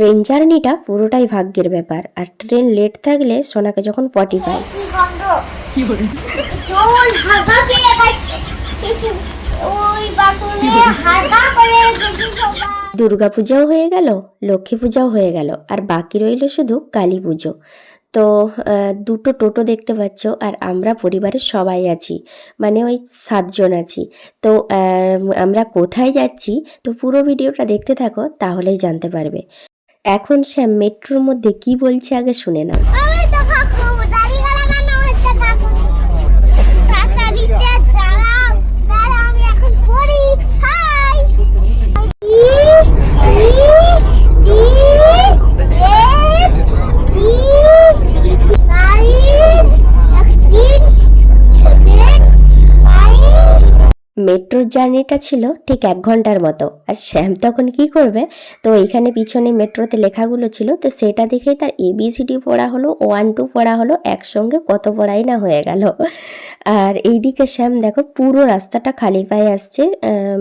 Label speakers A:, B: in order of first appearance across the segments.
A: Train জার্নিটা পুরোটাই ভাগ্যের ব্যাপার। আর ট্রেন লেট থাকলে সোনাকে যখন পটি পায়
B: সবাই।
A: দুর্গাপূজাও হয়ে গেল লক্ষ্মী পূজাও হয়ে গেল আর বাকি রইল শুধু কালী পুজো। তো দুটো টোটো দেখতে পাচ্ছ আর আমরা পরিবারের সবাই আছি মানে ওই সাতজন আছি। তো আমরা কোথায় যাচ্ছি তো পুরো ভিডিওটা দেখতে থাকো তাহলেই জানতে পারবে। এখন সে মেট্রোর মধ্যে কি বলছে আগে শুনে নাও
B: আমি তো ফাঁকু দাঁড়িয়ে গেলে কেন হচ্ছে ফাঁকু তাড়াতাড়িতে চালাও দাঁড়া আমি এখন পড়ি high E C D F G nine তিন সেভেন ফাইভ
A: মেট্রোর জার্নিটা ছিল ঠিক এক ঘণ্টার মতো। আর শ্যাম তখন কি করবে? তো এখানে পিছনে মেট্রোতে লেখাগুলো ছিল, তো সেটা দেখেই তার এবিসিডি পড়া হলো ওয়ান টু পড়া হলো, একসঙ্গে কত পড়াই না হয়ে গেল। আর এইদিকে শ্যাম দেখো পুরো রাস্তাটা খালি পায়ে আসছে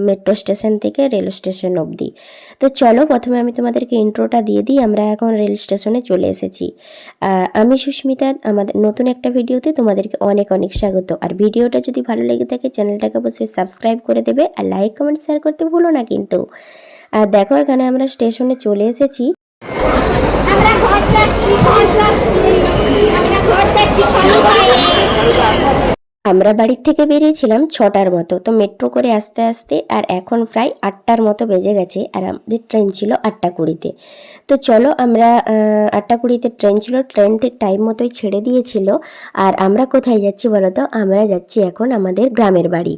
A: মেট্রো স্টেশন থেকে রেল স্টেশন অবধি। তো চলো প্রথমে আমি তোমাদেরকে ইন্ট্রোটা দিয়ে দিই, আমরা এখন রেল স্টেশনে চলে এসেছি। আমি সুস্মিতা, আমাদের নতুন একটা ভিডিওতে তোমাদেরকে অনেক অনেক স্বাগত। আর ভিডিওটা যদি ভালো লেগে থাকে, চ্যানেলটাকে অবশ্যই সাবস্ক্রাইব করে দেবে আর লাইক কমেন্ট শেয়ার করতে ভুলো না কিন্তু। আর দেখো, এখানে আমরা স্টেশনে চলে এসেছি।
B: আমরা ঘর যাচ্ছি ঘর যাচ্ছি। আমরা ঘর যাচ্ছি
A: আমরা বাড়ির থেকে বেরিয়েছিলাম ছটার মতো। তো মেট্রো করে আসতে আসতে আর এখন প্রায় আটটার মতো বেজে গেছে আর আমাদের ট্রেন ছিল আটটা কুড়িতে। তো চলো আমরা আটটা কুড়িতে ট্রেন ছিল ট্রেন ঠিক টাইম মতোই ছেড়ে দিয়েছিল। আর আমরা কোথায় যাচ্ছি বলো তো? আমরা যাচ্ছি এখন আমাদের গ্রামের বাড়ি।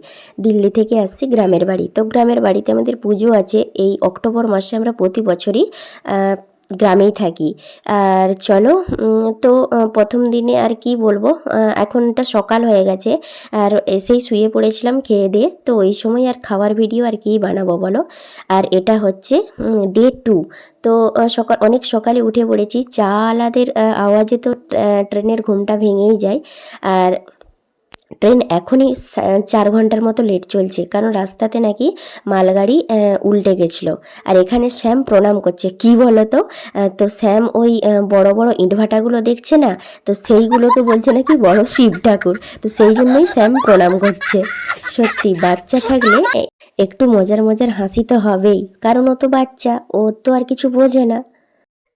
A: দিল্লি থেকে আসছি গ্রামের বাড়ি। তো গ্রামের বাড়িতে আমাদের পুজো আছে। এই অক্টোবর মাসে আমরা প্রতি বছরই গ্রামেই থাকি। আর চলো তো প্রথম দিনে আর কি বলব আহ, এখনটা সকাল হয়ে গেছে আর এসেই শুয়ে পড়েছিলাম খেয়ে দিয়ে তো ওই সময় আর খাওয়ার ভিডিও আর কি বানাবো বলো? আর এটা হচ্ছে ডে টু তো সকাল অনেক সকালে উঠে পড়েছি চা আলাদের আওয়াজে তো ট্রেনের ঘুমটা ভেঙেই যায় আর ট্রেন এখনই চার ঘণ্টার মতো লেট চলছে। কারণ রাস্তাতে নাকি মালগাড়ি উল্টে গেছিল। আর এখানে শ্যাম প্রণাম করছে। কি বলো তো তো শ্যাম ওই বড় বড় ইটভাটাগুলো দেখছে না? তো সেইগুলোকে বলছে নাকি বড় শিব ঠাকুর। তো সেই জন্যই শ্যাম প্রণাম করছে। সত্যি, বাচ্চা থাকলে একটু মজার মজার হাসি তো হবেই। কারণ ও তো বাচ্চা, ও তো আর কিছু বোঝে না।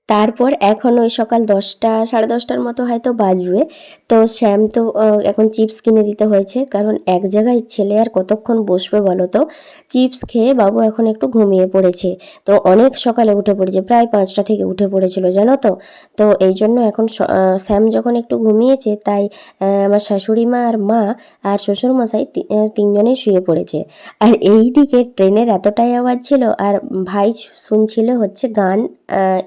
A: তারপর এখন ওই সকাল দশটা সাড়ে দশটার মতো হয়তো বাজবে। তো শ্যাম তো এখন চিপস কিনে দিতে হয়েছে। কারণ এক জায়গায় ছেলে আর কতক্ষণ বসবে বলো তো? চিপস খেয়ে বাবু এখন একটু ঘুমিয়ে পড়েছে। তো অনেক সকালে উঠে পড়েছে প্রায় পাঁচটা থেকে উঠে পড়েছিল জানো তো? তো এই জন্য এখন শ্যাম যখন একটু ঘুমিয়েছে তাই আমার শাশুড়ি মা আর মা আর শ্বশুরমশাই তি- আহ, তিনজনেই শুয়ে পড়েছে। আর এই দিকে ট্রেনের এতটাই আওয়াজ ছিল আর ভাই শুনছিল হচ্ছে গান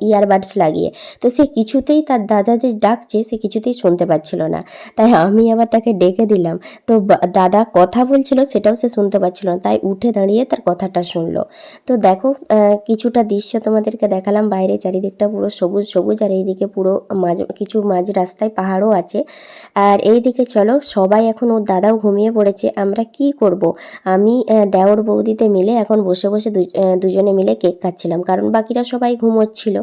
A: ইয়ারবাডস লাগিয়ে। তো সে কিছুতেই তার দাদাদের ডাকছে, সে কিছুতেই শুনতে পাচ্ছিল না। তাই আমি আবার তাকে ডেকে দিলাম। তো দাদা কথা বলছিল, সেটাও সে শুনতে পাচ্ছিল না। তাই উঠে দাঁড়িয়ে তার কথাটা শুনলো। তো দেখো কিছুটা দৃশ্য তোমাদেরকে দেখালাম। বাইরে চারিদিকটা পুরো সবুজ সবুজ, আর এইদিকে পুরো মাঝ, কিছু মাঝ রাস্তায় পাহাড়ও আছে। আর এইদিকে চলো, সবাই এখন ওর দাদাও ঘুমিয়ে পড়েছে। আমরা কি করব? আমি দেওর বৌদিতে মিলে এখন বসে বসে দুজনে মিলে কেক খাচ্ছিলাম। কারণ বাকিরা সবাই ঘুমোচ্ছিল।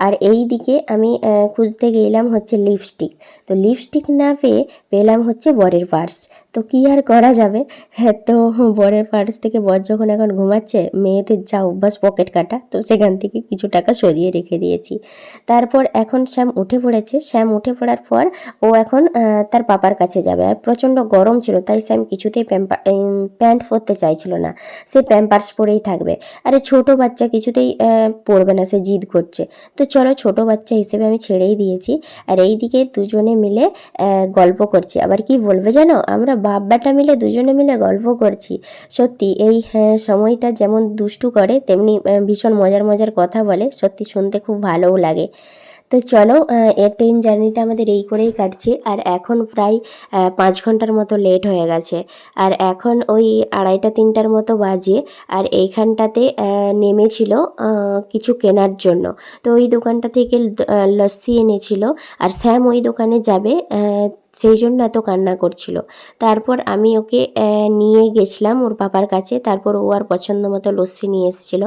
A: আর এই দিকে আমি খুঁজতে গেলাম হচ্ছে লিপস্টিক তো লিপস্টিক না পেয়ে পেলাম হচ্ছে বরের পার্স তো কি আর করা যাবে? হ্যাঁ তো বরের পার্স থেকে বর যখন এখন ঘুমাচ্ছে, মেয়েদের যা অভ্যাস, পকেট কাটা, তো সেখান থেকে কিছু টাকা সরিয়ে রেখে দিয়েছি। তারপর এখন শ্যাম উঠে পড়েছে। শ্যাম উঠে পড়ার পর ও এখন তার পাপার কাছে যাবে। আর প্রচণ্ড গরম ছিল, তাই শ্যাম কিছুতেই প্যান্ট পরতে চাইছিল না। সে প্যাম্পার্স পরেই থাকবে। আরে ছোট বাচ্চা কিছুতেই পড়বে না, সে জিদ করছে। তো চলো ছোট বাচ্চা হিসেবে আমি ছেড়েই দিয়েছি। আর এই দিকে দুজনে মিলে গল্প করছি। আবার কি বলবে জানো? আমরা বাপ বেটা মিলে দুজনে মিলে গল্প করছি। সত্যি এই হ্যাঁ, সময়টা যেমন দুষ্টু করে তেমনি ভীষণ মজার মজার কথা বলে। সত্যি শুনতে খুব ভালোও লাগে। তো চলো এর ট্রেন জার্নিটা আমাদের এই করেই কাটছে। আর এখন প্রায় পাঁচ ঘণ্টার মতো লেট হয়ে গেছে। আর এখন ওই আড়াইটা তিনটার মতো বাজে। আর এইখানটাতে নেমেছিল কিছু কেনার জন্য। তো ওই দোকানটা থেকে লস্যি এনেছিল। আর স্যাম ওই দোকানে যাবে সেই জন্য এত কান্না করছিল। তারপর আমি ওকে নিয়ে গেছিলাম ওর পাপার কাছে। তারপর ও আর পছন্দ মতো লস্যি নিয়ে এসেছিল।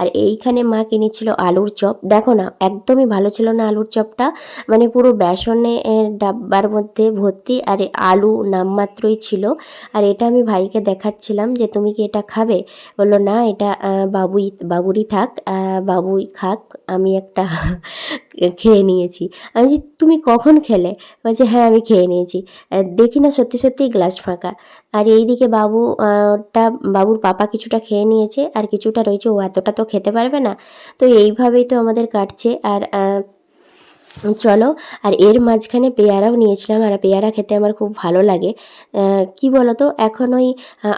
A: আর এইখানে মা কিনেছিল আলুর চপ। দেখো না, একদমই ভালো ছিল না আলুর চপটা। মানে পুরো বেসনে ডাব্বার মধ্যে ভর্তি। আর আলু নামমাত্রই ছিল। আর এটা আমি ভাইকে দেখাচ্ছিলাম যে, তুমি কি এটা খাবে? বলল, না, এটা বাবুই, বাবুরই থাক বাবুই খাক, আমি একটা খেয়ে নিয়েছি। আমি বলছি তুমি কখন খেলে? বলছে হ্যাঁ আমি খেয়ে নিয়েছি। দেখি না সত্যি সত্যি গ্লাস ফাঁকা। আর এইদিকে বাবু আহ, টা বাবুর পাপা কিছুটা খেয়ে নিয়েছে আর কিছুটা রয়েছে। ও এতটা তো খেতে পারবে না। তো এইভাবেই তো আমাদের কাটছে। আর চলো, আর এর মাঝখানে পেয়ারাও নিয়েছিলাম, আর পেয়ারা খেতে আমার খুব ভালো লাগে। কি বলো তো এখন ওই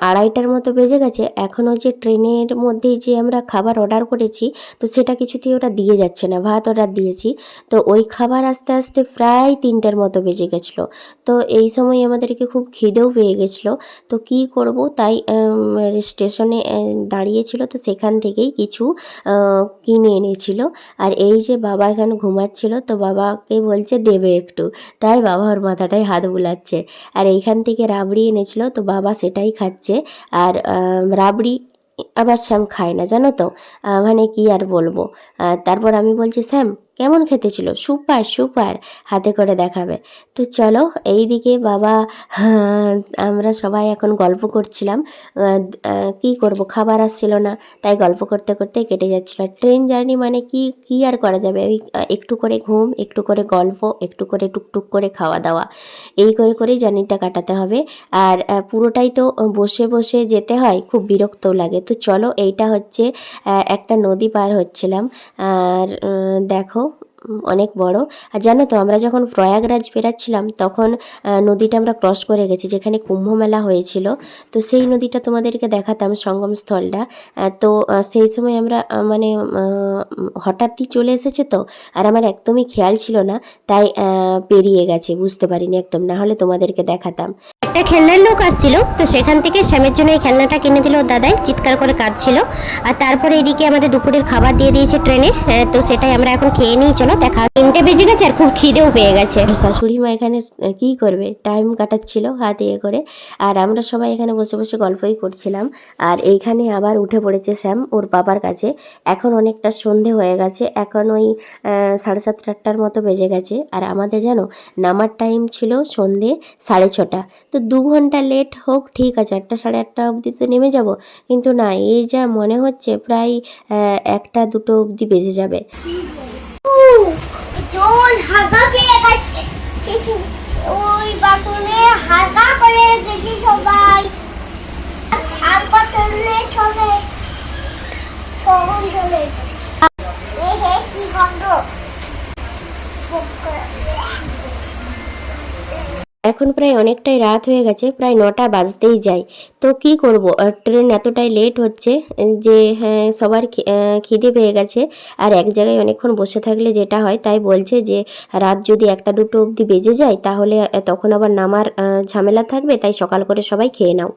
A: আড়াইটার মতো বেজে গেছে, এখন ওই যে ট্রেনের মধ্যেই যে আমরা খাবার অর্ডার করেছি, তো সেটা কিছুতেই ওরা দিয়ে যাচ্ছে না, ভাত অর্ডার দিয়েছি। তো ওই খাবার আস্তে আস্তে প্রায় তিনটের মতো বেজে গেছিল। তো এই সময় আমাদেরকে খুব খিদেও পেয়ে গেছিল। তো কি করব, তাই স্টেশনে দাঁড়িয়েছিল, তো সেখান থেকেই কিছু কিনে এনেছিল। আর এই যে বাবা এখানে ঘুমাচ্ছিল, তো বাবাকে বলছে, দেবে একটু। তাই বাবা ওর মাথাটাই হাত বুলাচ্ছে। আর এইখান থেকে রাবড়ি এনেছিল, তো বাবা সেটাই খাচ্ছে। আর রাবড়ি আবার শ্যাম খায় না, জানো তো? মানে কি আর বলব? তারপর আমি বলছি, শ্যাম কেমন খেতে ছিল? সুপার সুপার, হাতে করে দেখাবে। তো চলো এই দিকে বাবা আমরা সবাই এখন গল্প করছিলাম। কি করব? খাবার আসছিল না, তাই গল্প করতে করতে কেটে যাচ্ছিল। ট্রেন জার্নি মানে কি কি আর করা যাবে? ওই একটু করে ঘুম, একটু করে গল্প, একটু করে টুকটুক করে খাওয়া দাওয়া। এই করে করেই জার্নিটা কাটাতে হবে। আর পুরোটাই তো বসে বসে যেতে হয়, খুব বিরক্তও লাগে। তো চলো, এইটা হচ্ছে একটা নদী পার হচ্ছিলাম। আর দেখো অনেক বড়। আর জানো তো, আমরা যখন প্রয়াগরাজ বেরাচ্ছিলাম তখন নদীটা আমরা ক্রস করে গেছি, যেখানে কুম্ভ মেলা হয়েছিল। তো সেই নদীটা তোমাদেরকে দেখাতাম সঙ্গমস্থলটা তো সেই সময় আমরা মানে হঠাৎই চলে এসেছে তো, আর আমার একদমই খেয়াল ছিল না, তাই পেরিয়ে গেছে, বুঝতে পারিনি একদম। না হলে তোমাদেরকে দেখাতাম। একটা খেলনার লোক আসছিল, তো সেখান থেকে শ্যামের জন্য এই খেলনাটা কিনে দিল দাদাই, চিৎকার করে কাঁদছিল। আর তারপরে এদিকে আমাদের দুপুরের খাবার দিয়ে দিয়েছে ট্রেনে তো সেটাই আমরা এখন খেয়ে নিই, চলো দেখা তিনটে বেজে গেছে আর খুব খিদেও পেয়ে গেছে। শাশুড়ি মা এখানে কি করবে? টাইম কাটাচ্ছিল হাত ইয়ে করে। আর আমরা সবাই এখানে বসে বসে গল্পই করছিলাম। আর এইখানে আবার উঠে পড়েছে শ্যাম, ওর বাবার কাছে। এখন অনেকটা সন্ধে হয়ে গেছে, এখন ওই সাড়ে সাতটা আটটার মতো বেজে গেছে। আর আমাদের জানো, নামার টাইম ছিল সন্ধে সাড়ে ছটা। তো দু ঘণ্টা লেট হোক, ঠিক আছে, আটটা সাড়ে আটটা অবধি তো নেমে যাব। কিন্তু না, এই যা মনে হচ্ছে প্রায় একটা দুটো অবধি বেজে যাবে।
B: সবাই। কি গন্ধ।
A: এখন প্রায় অনেকটাই রাত হয়ে গেছে, প্রায় নটা বাজতেই যায়। তো কি করব? ট্রেন এতটাই লেট হচ্ছে যে হ্যাঁ সবার খিদে পেয়ে গেছে। আর এক জায়গায় অনেকক্ষণ বসে থাকলে যেটা হয়, তাই বলছে যে, রাত যদি একটা দুটো অবধি বেজে যায়, তাহলে তখন আবার নামার ঝামেলা থাকবে, তাই সকাল করে সবাই খেয়ে নাও।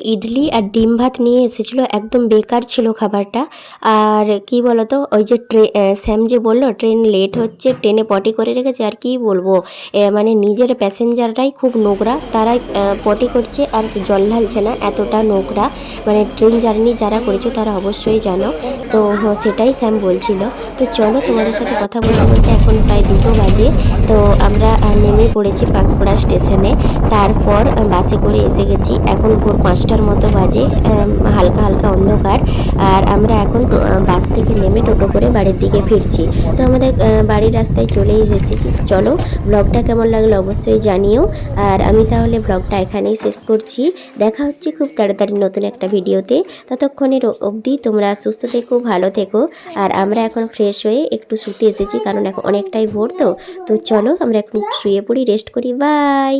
A: ইডলি আর ডিম ভাত নিয়ে এসেছিল একদম বেকার ছিল খাবারটা। আর কি বলতো ওই যে ট্রে স্যাম যে বলল ট্রেন লেট হচ্ছে ট্রেনে পটি করে রেখেছে আর কি বলব? মানে নিজের প্যাসেঞ্জাররাই খুব নোংরা তারাই পটি করছে আর জল ঢালছে না এতটা নোংরা। মানে ট্রেন জার্নি যারা করেছ তারা অবশ্যই জানো। তো হ্যাঁ, সেটাই স্যাম বলছিল। তো চলো তোমাদের সাথে কথা বলতে বলতে এখন প্রায় দুটো বাজে। তো আমরা নেমে পড়েছি পাঁশকুড়া স্টেশনে। তারপর বাসে করে এসে গেছি এখন ভোর পাঁচটার মতো বাজে হালকা হালকা অন্ধকার। আর আমরা এখন বাস থেকে নেমে টোটো করে বাড়ির দিকে ফিরছি। তো আমাদের বাড়ির রাস্তায় চলে এসেছি। চলো, ব্লগটা কেমন লাগল অবশ্যই জানিও। আর আমি তাহলে ব্লগটা এখানেই শেষ করছি। দেখা হচ্ছে খুব তাড়াতাড়ি নতুন একটা ভিডিওতে। ততক্ষণের অবধি তোমরা সুস্থ থেকো, ভালো থেকো। আর আমরা এখন ফ্রেশ হয়ে একটু শুতে এসেছি, কারণ এখন অনেকটাই ভোর তো। তো চলো, আমরা একটু শুয়ে পড়ি রেস্ট করি। বাই